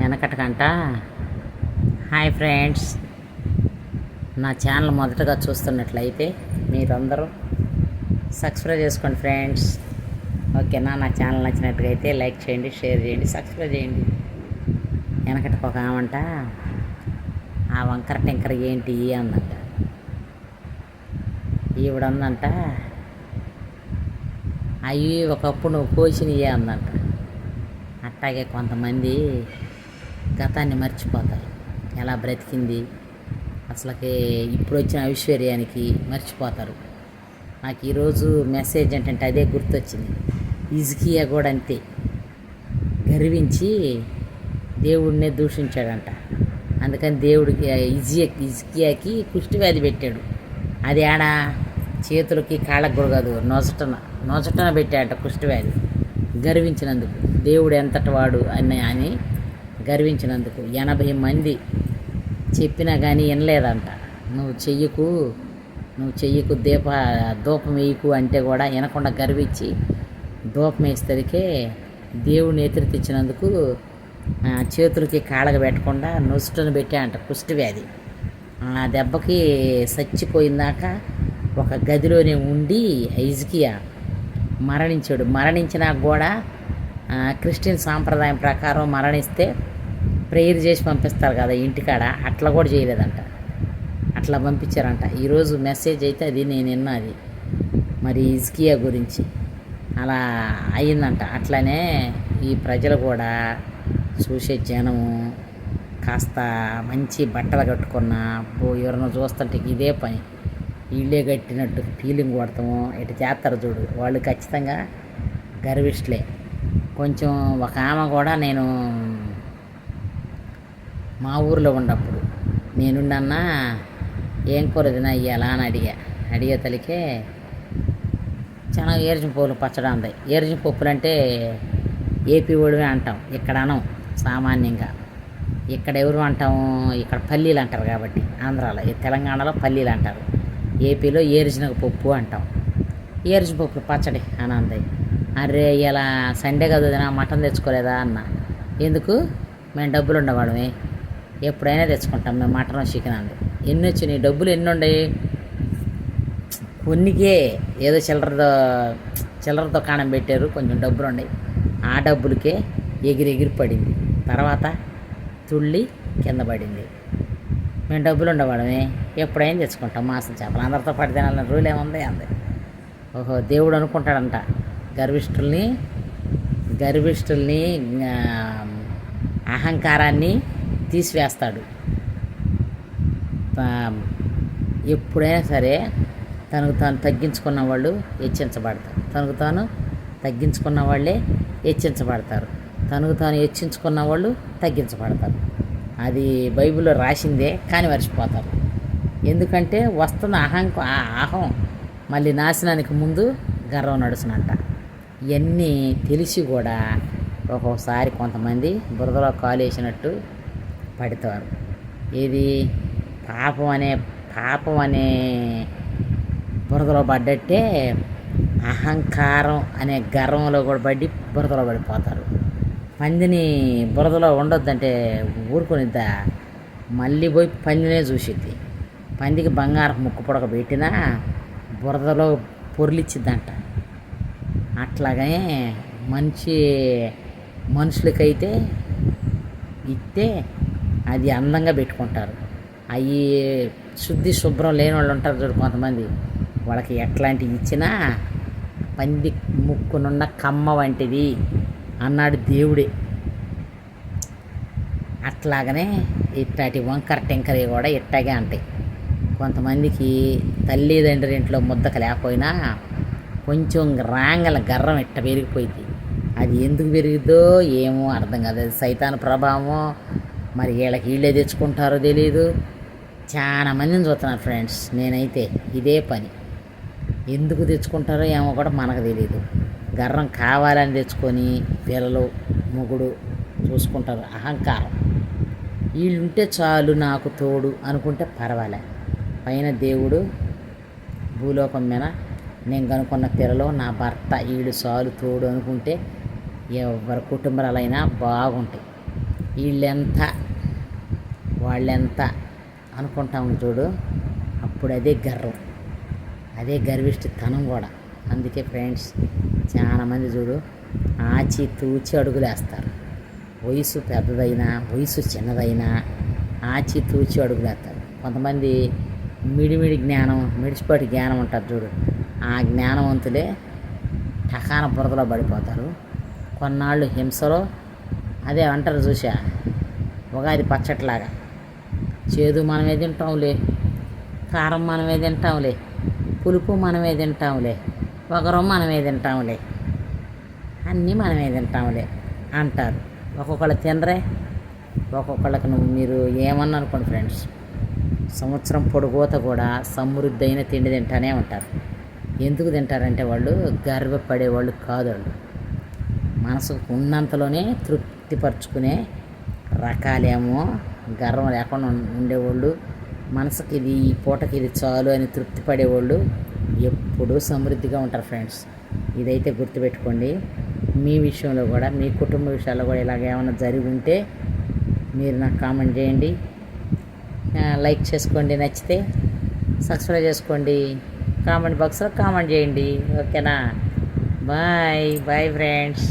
వెనకటకంట. Hi friends నా channel మొదటగా చూస్తున్నట్లయితే మీరందరూ సబ్స్క్రైబ్ చేసుకోండి ఫ్రెండ్స్ ఓకేనా? నా ఛానల్ నచ్చినట్టుగా అయితే లైక్ చేయండి షేర్ చేయండి సబ్స్క్రైబ్ చేయండి. వెనకటికి ఒక ఆమంట ఆ వంకర టెంకర ఏంటి? అందంట. ఈవిడందంట అవి ఒకప్పుడు నువ్వు కోసినయే అందంట. అట్టాగే కొంతమంది గతాన్ని మర్చిపోతారు. ఎలా బ్రతికింది? అసలుకి ఇప్పుడు వచ్చిన ఐశ్వర్యానికి మర్చిపోతారు. నాకు ఈరోజు మెసేజ్ ఏంటంటే అదే గుర్తొచ్చింది. ఇజ్కియా కూడా అంతే. గర్వించి దేవుడినే దూషించాడంట. అందుకని దేవుడికి ఇజియా ఇజ్కియాకి కుష్టివ్యాధి పెట్టాడు. అది ఆడ? చేతులకి కాళ్ళకు కూడా కాదు నొసటన. నొసటన పెట్టాడంట కుష్టి వ్యాధి. గర్వించినందుకు. దేవుడు ఎంతటి వాడు అని అని గర్వించినందుకు ఎనభై మంది చెప్పినా కానీ వినలేదంట. నువ్వు చెయ్యకు నువ్వు చెయ్యకు దీప ధూపం వేయకు అంటే కూడా వినకుండా గర్వించి ధూపం వేసేసరికే దేవుడిని ఎదురుతిచ్చినందుకు తెచ్చినందుకు చేతులకి కాళ్ళకు పెట్టకుండా నొసుటను పెట్టా అంట కుష్టి వ్యాధి. ఆ దెబ్బకి చచ్చిపోయిందాక ఒక గదిలోనే ఉండి ఐజ్కియా మరణించాడు. మరణించినా కూడా క్రిస్టియన్ సాంప్రదాయం ప్రకారం మరణిస్తే ప్రేయర్ చేసి పంపిస్తారు కదా ఇంటికాడ అట్లా కూడా చేయలేదంట. అట్లా పంపించారంట. ఈరోజు మెసేజ్ అయితే అది నేను విన్నది. మరి ఇజ్కియా గురించి. అలా అయిందంట. అట్లనే ఈ ప్రజలు కూడా చూసే జనము కాస్త మంచి బట్టలు కట్టుకున్న ఎవరైనా చూస్తుంటే ఇదే పని. వీళ్ళే కట్టినట్టు ఫీలింగ్ కొడతాము. ఇటు చేస్తారు చూడు. వాళ్ళు ఖచ్చితంగా గర్విష్లే కొంచెం ఒక ఆమె కూడా నేను మా ఊర్లో ఉన్నప్పుడు. నేనుండన్నా ఏం కూర తినా ఇయ్యాలా అని అడిగా. అడిగే తలికే చాలా ఏర్జిన పువ్వులు పచ్చడి ఉంది ఏర్జిన పప్పులు అంటే ఏపీ ఓడివే అంటాం. ఇక్కడ అనం సామాన్యంగా. ఇక్కడ ఎవరు అంటాము ఇక్కడ పల్లీలు అంటారు కాబట్టి ఆంధ్రాలో. ఈ తెలంగాణలో పల్లీలు అంటారు. ఏపీలో ఏరుజినగ పప్పు అంటాం. ఏరుజు పప్పులు పచ్చడి అని అంది. అరే ఇలా సండే కదా వదినా మటన్ తెచ్చుకోలేదా అన్న. ఎందుకు? మేము డబ్బులు ఉండవాడమే ఎప్పుడైనా తెచ్చుకుంటాం మేము మటన్ చికెన్ అంది. ఎన్ని వచ్చినాయి? డబ్బులు ఎన్ని ఉన్నాయి కొన్నికే. ఏదో చిల్లరతో చిల్లర దుకాణం పెట్టారు కొంచెం డబ్బులు ఉన్నాయి ఆ డబ్బులకే ఎగిరి ఎగిరి పడింది. తర్వాత తుళ్ళి కింద పడింది. మేము డబ్బులు ఉండవాడమే ఎప్పుడైనా తెచ్చుకుంటాం మాసం చేపలు. అందరితో పడితే తినాలని రూల్ ఏముంది? అంది. ఓహో దేవుడు అనుకుంటాడంట. గర్విష్ఠుల్ని గర్విష్ఠుల్ని అహంకారాన్ని తీసివేస్తాడు. ఎప్పుడైనా సరే తనకు తాను తగ్గించుకున్న వాళ్ళు హెచ్చించబడతారు. తనకు తాను తగ్గించుకున్న వాళ్ళే హెచ్చించబడతారు. తనకు తాను హెచ్చించుకున్న వాళ్ళు తగ్గించబడతారు. అది బైబిల్లో రాసిందే కాని మర్చిపోతారు. ఎందుకంటే వస్తున్న అహంక ఆ అహం మళ్ళీ నాశనానికి ముందు గర్వం నడుచునంట. ఇవన్నీ తెలిసి కూడా ఒక్కొక్కసారి కొంతమంది బురదలో కాలు వేసినట్టు పడతారు. ఇది పాపం అనే పాపం అనే బురదలో పడ్డట్టే అహంకారం అనే గర్వంలో కూడా పడి బురదలో పడిపోతారు. పందిని బురదలో ఉండొద్దంటే ఊరుకొనిద్దా? మళ్ళీ పోయి పందినే చూసిద్ది. పందికి బంగారం ముక్కు పొడక పెట్టినా బురదలో పొర్లిచ్చిద్దంట. అట్లాగనే మంచి మనుషులకైతే ఇస్తే అది అందంగా పెట్టుకుంటారు. అవి శుద్ధి శుభ్రం లేని వాళ్ళు ఉంటారు చూడు కొంతమంది. వాళ్ళకి ఎట్లాంటివి ఇచ్చినా పంది ముక్కునున్న కమ్మ వంటిది అన్నాడు దేవుడే. అట్లాగనే ఇట్లాంటి వంకర టెంకరి కూడా ఇట్టాగే అంటాయి. కొంతమందికి తల్లిదండ్రుల ఇంట్లో ముద్దక లేకపోయినా కొంచెం రాంగల గర్రం ఇట్ట పెరిగిపోయింది. అది ఎందుకు పెరిగిద్దో ఏమో అర్థం కాదు. అది సైతాన్ ప్రభావమో మరి వీళ్ళకి వీళ్ళే తెచ్చుకుంటారో తెలియదు చాలా మందిని చూస్తున్నాను ఫ్రెండ్స్. నేనైతే ఇదే పని. ఎందుకు తెచ్చుకుంటారో ఏమో కూడా మనకు తెలియదు గర్రం కావాలని తెచ్చుకొని పిల్లలు మొగుడు చూసుకుంటారు. అహంకారం. వీళ్ళుంటే చాలు నాకు తోడు అనుకుంటే పర్వాలే. పైన దేవుడు భూలోకం మీద నేను కనుక్కున్న పిల్లలు నా భర్త వీడు చాలు తోడు అనుకుంటే ఎవరి కుటుంబాలైనా బాగుంటాయి. వీళ్ళెంత వాళ్ళెంత అనుకుంటాము చూడు అప్పుడు అదే గర్వం అదే గర్విష్టితనం కూడా. అందుకే ఫ్రెండ్స్ చాలామంది చూడు ఆచి తూచి అడుగులేస్తారు. వయసు పెద్దదైనా వయసు చిన్నదైనా ఆచి తూచి అడుగులేస్తారు. కొంతమంది మిడిమిడి జ్ఞానం మిడిచిపాటి జ్ఞానం ఉంటుంది చూడు ఆ జ్ఞానవంతులే టకాన బురదలో పడిపోతారు. కొన్నాళ్ళు హింసలో అదే అంటారు చూసా ఉగాది పచ్చట్లాగా. చేదు మనమే తింటాంలే కారం మనమే తింటాంలే పులుపు మనమే తింటాంలే ఒకరం మనమే తింటాంలే అన్నీ మనమే తింటాంలే అంటారు. ఒక్కొక్కళ్ళు తినరే ఒక్కొక్కళ్ళకి నువ్వు మీరు ఏమన్నా అనుకోండి ఫ్రెండ్స్ సంవత్సరం పొడుగోత కూడా సమృద్ధి అయిన తిండి తింటానే ఉంటారు. ఎందుకు తింటారంటే వాళ్ళు గర్వపడే వాళ్ళు కాదు వాళ్ళు. మనసుకు ఉన్నంతలోనే తృప్తిపరచుకునే రకాలేమో గర్వం లేకుండా ఉండేవాళ్ళు. మనసుకి ఇది ఈ పూటకి ఇది చాలు అని తృప్తి పడేవాళ్ళు ఎప్పుడూ సమృద్ధిగా ఉంటారు ఫ్రెండ్స్. ఇదైతే గుర్తుపెట్టుకోండి. మీ విషయంలో కూడా మీ కుటుంబ విషయాల్లో కూడా ఇలాగ ఏమైనా జరిగి ఉంటే మీరు నాకు కామెంట్ చేయండి. లైక్ చేసుకోండి నచ్చితే సబ్స్క్రైబ్ చేసుకోండి. కామెంట్ బాక్స్లో కామెంట్ చేయండి. ఓకేనా? బాయ్. Bye friends.